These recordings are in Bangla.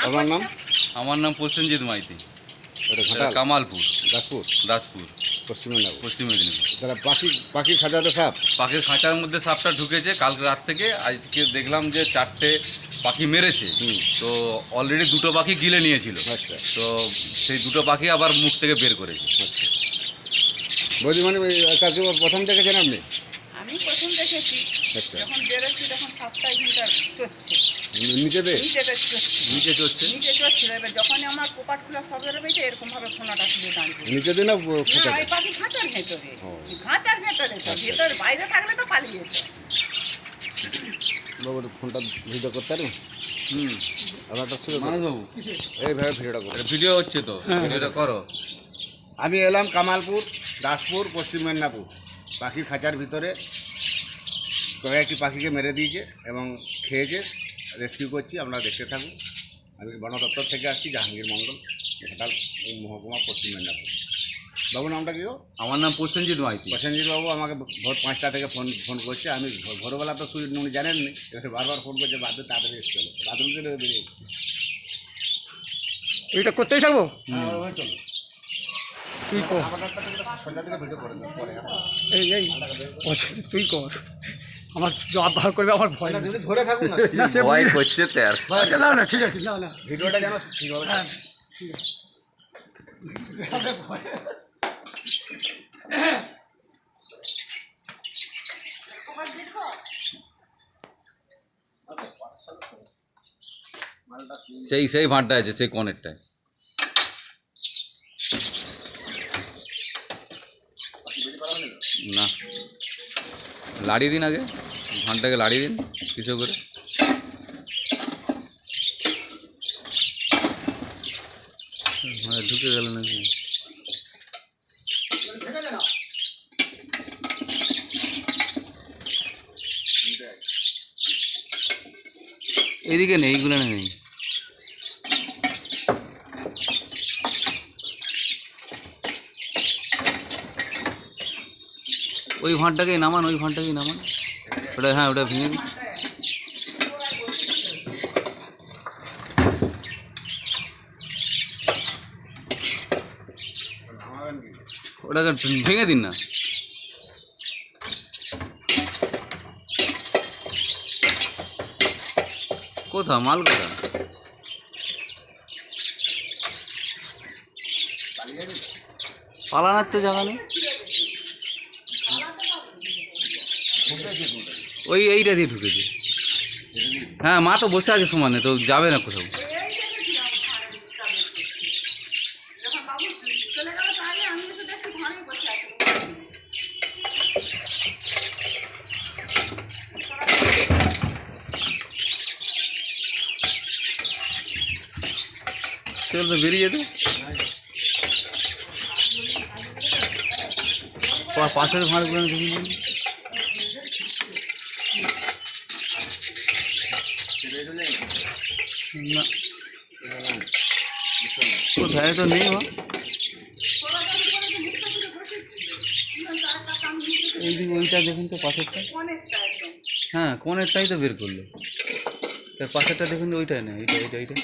আপনার নাম? আমার নাম প্রসেনজিৎ মাইতি। এটা ঘাটাল? কামালপুর। দাসপুর? দাসপুর। পশ্চিম মেদিনীপুর। পশ্চিম মেদিনীপুর। তাহলে পাখি পাখি খাঁচাতে সাপ? পাখির খাঁচার মধ্যে সাপটা ঢুকেছে কালকে রাত থেকে। আজকে দেখলাম যে চারটে পাখি মেরেছে। হুম। তো অলরেডি দুটো পাখি গিলে নিয়েছিল। আচ্ছা। তো সেই দুটো পাখি আবার মুখ থেকে বের করেছে। আচ্ছা। বৌদি মানে ওই কাকে প্রথম দেখেছেন আপনি? আমি প্রথম দেখেছি। আচ্ছা। যখন বেরোচ্ছি তখন সাতটা এখানটা চড়ছে। নিচেতে নিচেতে চড়ছে চড়ছিল এবার যখনই আমার খুলা এরকম ভাবে ফোনাটা খুলে না না ওই পাখি খাঁচার ভেতরে। খাঁচার ভেতরে। ভেতরে বাইরে থাকলে তো পালিয়ে যেত। বাবু ফোনটা ভিডিও করতে হুম। এইভাবে ভিডিওটা ভিডিও হচ্ছে তো। ভিডিওটা করো। আমি এলাম কামালপুর দাসপুর পশ্চিম মেদিনীপুর। পাখির খাঁচার ভিতরে কয়েকটি পাখিকে মেরে দিয়েছে এবং খেয়েছে। রেস্কিউ করছি আপনারা দেখতে থাকুন। আমি বন দপ্তর থেকে আসছি জাহাঙ্গীর মণ্ডল ঘাটাল মহকুমা পশ্চিম মেদিনীপুর। বাবু নামটা কি গো? আমার নাম প্রসেনজিৎ মাইতি। প্রসেনজিৎ বাবু আমাকে ভোর পাঁচটা থেকে ফোন ফোন করছে। আমি ভোরবেলা তো শুই উনি জানেননি। এবার বারবার ফোন করছে বাথরুম তাড়াতাড়ি এসে চলো বাথরুম চলে বেরিয়ে এটা করতেই থাকব চলো। তুই কর। সন্ধ্যা থেকে ভিডিও করে দেবো পরে এই এই। তুই কর। আমার জবাব বার করবে আমার ভয় না, ধরে থাকুন না। সে ভয় করছে তো আর। আচ্ছা না না ঠিক আছে না না। ভিডিওটা যেন ঠিকভাবে হ্যাঁ ঠিক আছে। সেই সেই ভাঁটটা আছে সেই কনেরটায় না। লাড়িয়ে দিন আগে ভাঁটটাকে লাড়িয়ে দিন, কিছু করে। ঢুকে গেল নাকি? এদিকে নেই, এইগুলো নেই। ওই ভাঁটটাকেই নামান, ওই ভাঁটটাকেই নামান। ওটা হ্যাঁ ওটা ভেঙে দিন ওটাকে ভেঙে দিন না। কোথা মাল কোথা পালানোর তো জায়গা নেই। ওই এইটা দিয়ে ঢুকেছে হ্যাঁ মা তো বসে আছে সমানে, তো যাবে না কোথাও। যখন বাবু চলে গেল তাহলে আমি এসে দেখছি ঘরে বসে আছি চল তো বেরিয়ে যেত পাশের ভাঁড়গুলো না। তো নেই এই দিন ওইটা দেখুন তো পাশেরটা হ্যাঁ কোনেরটাই তো বের করল। তার পাশেরটা দেখুন ওইটাই না ওইটা ওইটা এইটা।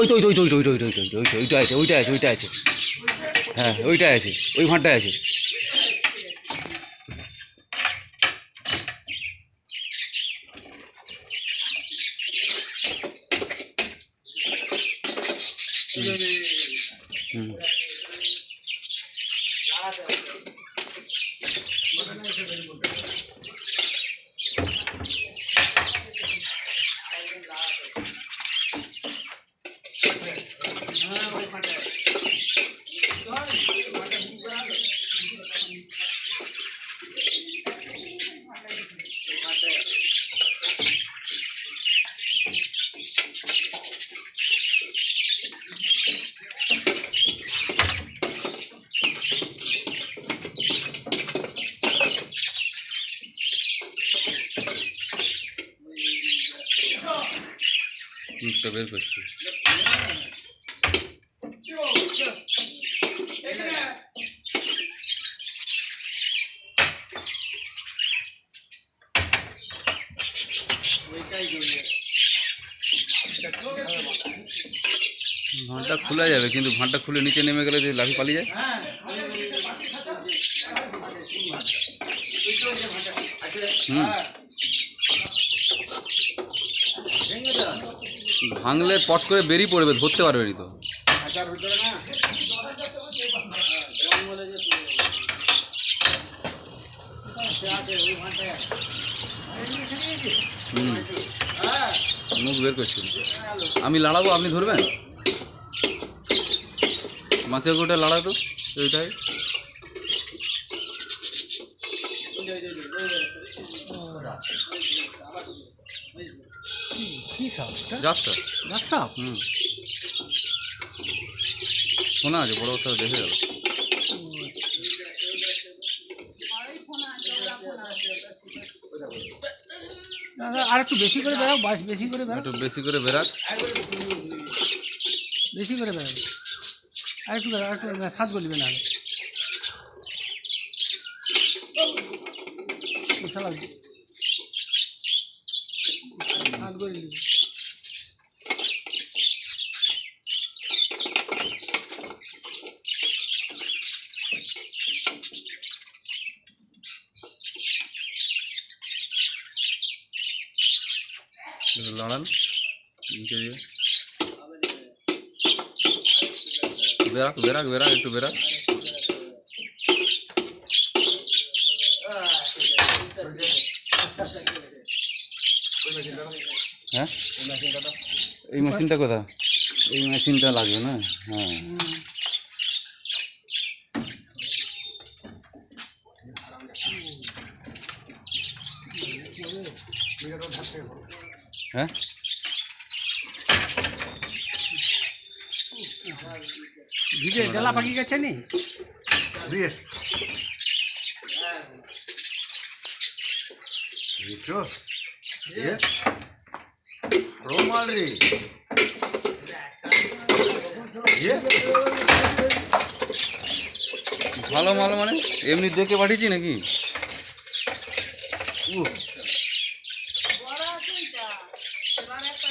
ওই তো ওই তো ওই তো ওই তো ওই তো ওই তো ওই তো ওইটা আছে ওইটা আছে ওইটা আছে। হ্যাঁ ওইটা আছে, ওই ভাঁটটা আছে। মুখটা বের করছি ভাঁড়টা খোলা যাবে কিন্তু ভাঁড়টা খুলে নিচে নেমে গেলে যে লাফি পালিয়ে যায় হুম ভাঙলে পট করে বেরিয়ে পড়বে, ধরতে পারবে নি তো। মুখ বের করছি। আমি লাড়াবো, আপনি ধরবেন? মাছের গোটা লাড়া তো ওইটাই কি সাপ? যাচ্ছে সাপ হুম। শোনা আছে বড় কথা দেখে যাবে আর একটু বেশি করে বেরাও বাস বেশি করে বেরাও একটু বেশি করে বেরাক বেশি করে বেরাও আর একটু বেরাও আর একটু সাত গলিবে না শালা সাত গলি একটু লাড়ান নিচে দিয়ে বেরাক বেরাক বেরাক একটু বেরাক হ্যাঁ? এই মেশিনটা কোথা এই মেশিনটা লাগবে না? হ্যাঁ। হ্যাঁ? ভিজে পাখি গেছে নি? ভালো মাল মানে? এমনি দেখে পাঠিয়েছি নাকি?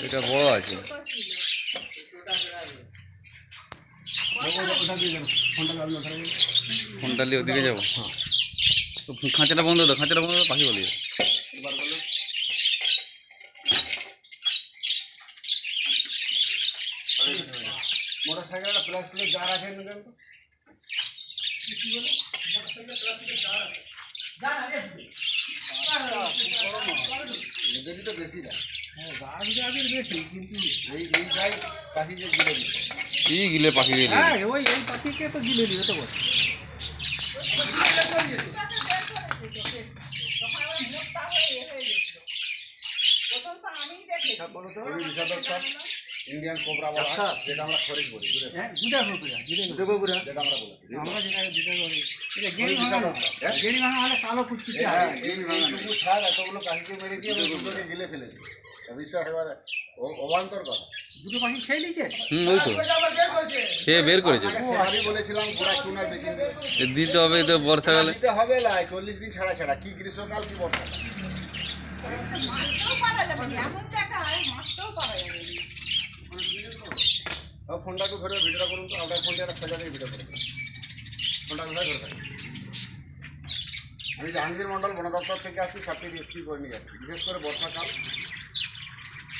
এটা বড় আছে। ফোনটা নিয়ে ওদিকে যাব। তো খাঁচাটা বন্ধ দাও খাঁচাটা বন্ধ দাও পাখি বলি মোটর সাইকেলটা প্লাস্টিকের জার আছে না দেন তো দেখি তো বেশি না। হ্যাঁ গাছ গাছের বেশি কিন্তু এই এই যাই পাখি গিলে কি পাখি গিলে হ্যাঁ ওই এই পাখিকে তো গিলে দিবে তো বল প্রথম তো ইন্ডিয়ান কোবরা বলা হয়, যেটা আমরা খরিশ বলি হ্যাঁ দুটা কুকুরা দুটা কুকুরা যেটা আমরা বলি আমরা যেটা যেটা বলি। এটা গেড়ি বিশাল ভাঙা। গেড়ি ভাঙা হলে কালো কুচকুচে হ্যাঁ আছে এই এইটুকু ছাড় এতগুলো পাখিকে মেরেছি এবং দুটোকে গিলে ফেলেছি। তা বিশ্বাস এবারে ও- অবান্তর কথা। দুটো পাখি খেয়ে নিয়েছে? হুম ওই তো। খেয়ে বের করেছে। আপনাকে বলেছিলাম ঘোড়া চুনার বেশি দিতে হবে তো বর্ষাকালে দিতে হবে না চল্লিশ দিন ছাড়া ছাড়া। কি গ্রীষ্মকাল কি বর্ষা। মারতেও পারা যাবে এমন দেখা হয় মারতেও পারা যাবে একটু ধরে ভিডিওটা করুন আপনার ফোনটা একটা সোজা দিয়ে ভিডিও করে ফোনটা ধরে থাকবে আমি জাহাঙ্গীর মন্ডল বন দপ্তর থেকে আসছি সাপকে রেস্কিউ করে নিয়ে যাচ্ছি। বিশেষ করে বর্ষাকাল।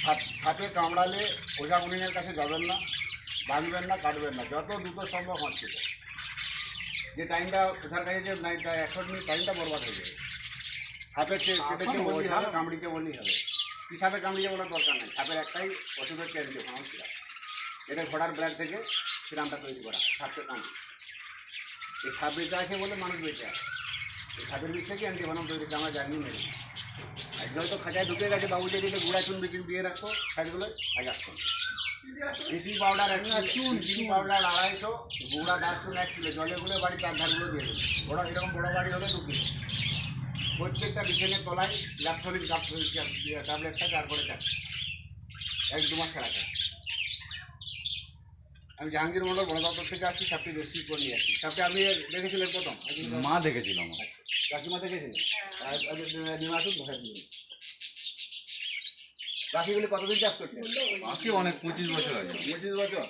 সাপ সাপে কামড়ালে ওঝা গুনিনের কাছে যাবেন না বাঁধবেন না কাটবেন না যত দ্রুত সম্ভব হসপিটাল যে টাইমটা ওঝার কাছে যে নাইনটা একশো মিনিট টাইমটা বরবাদ হয়ে যাবে সাপে কেটেছে বললেই হবে কামড়িকে বললেই হবে। কি সাপে কামড়িয়ে বলার দরকার নেই? সাপের একটাই হচ্ছে অ্যান্টিফোনাল সিরাপ এটা ঘোড়ার ব্লাড থেকে সিরামটা তৈরি করা সাপকে কামড়ি। এই সাপ বেঁচে আছে বলে মানুষ বেঁচে আছে। এই সাপের বিষ থেকে অ্যান্টিভেনম তৈরি আমরা জানি মেরে আজকে হয়তো খাঁচায় ঢুকে গেছে বাবু যদি গুঁড়া চুন বিচিন দিয়ে রাখতো সাইডগুলো আজ আসতো ব্লিচিং পাউডার এক চুন ব্লিচিং পাউডার আড়াইশো গুঁড়া ডাক চুন এক কিলো জলে গুলে বাড়ি চার ধারগুলো দিয়ে দেবে। বড় এরকম বড় বাড়ি হলে দু কিলো প্রত্যেকটা বিছানের তলায় ল্যাপথলিক ট্যাবলেটটা তারপরে চারটে এক দু মাস ছাড়া আমি জাহাঙ্গীর মন্ডল বন দপ্তর থেকে আসছি সাপটি রেসিভ করে নিয়ে আসছি। সাপটি আপনি দেখেছিলেন প্রথম? মা দেখেছিল আমার কাকিমা দেখেছিলেন? নিয়ে আসুন বসে দিন পাখিগুলি কতদিন চাষ করছে পাখি অনেক পঁচিশ বছর আছে পঁচিশ বছর?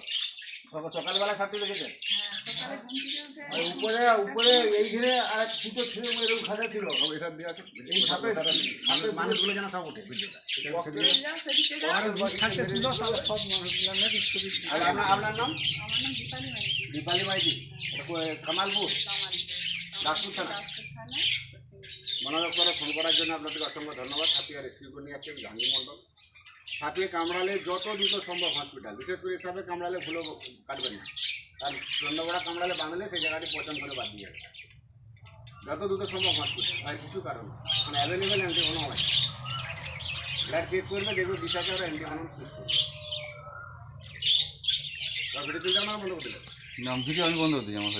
সকালবেলা সাপটি দেখেছেন হ্যাঁ সকালে ঘুম থেকে উঠে আর উপরে উপরে এইখানে আর দুটো ছিল এরকম ছিল। এটা দিয়ে আছে এই সাপে সাপে মানুষগুলো যেন সব ওঠে আর আপনার আপনার নাম? দীপালি মাইতি। কামালপুর কামাল দাসপুর থানা। দাসপুর থানা। পশ্চিম বন দপ্তরে ফোন করার জন্য আপনাদের অসংখ্য ধন্যবাদ। সাপিয়া রেস্কিউ করে নিয়ে আসছেন জাহাঙ্গীর মণ্ডল। সাপিয়ে কামড়ালে যত দ্রুত সম্ভব হসপিটাল বিশেষ করে সাপে কামড়ালে ভুলো কাটবেন না। আর চন্দ্রবড়া কামড়ালে বাঁধলে সেই জায়গাটি পচন করে বাদ দিয়ে। যত দ্রুত সম্ভব হসপিটাল আর কিছু কারণ। এখন অ্যাভেলেবেল অ্যান্টিভেনম আছে ব্লাড চেক করবে দেখবে বিশ হাজার অ্যান্টিভেনম চুজ করবে। ভিডিও আপনারা বন্ধ করে নাম কিছু আমি বন্ধ করতে আমার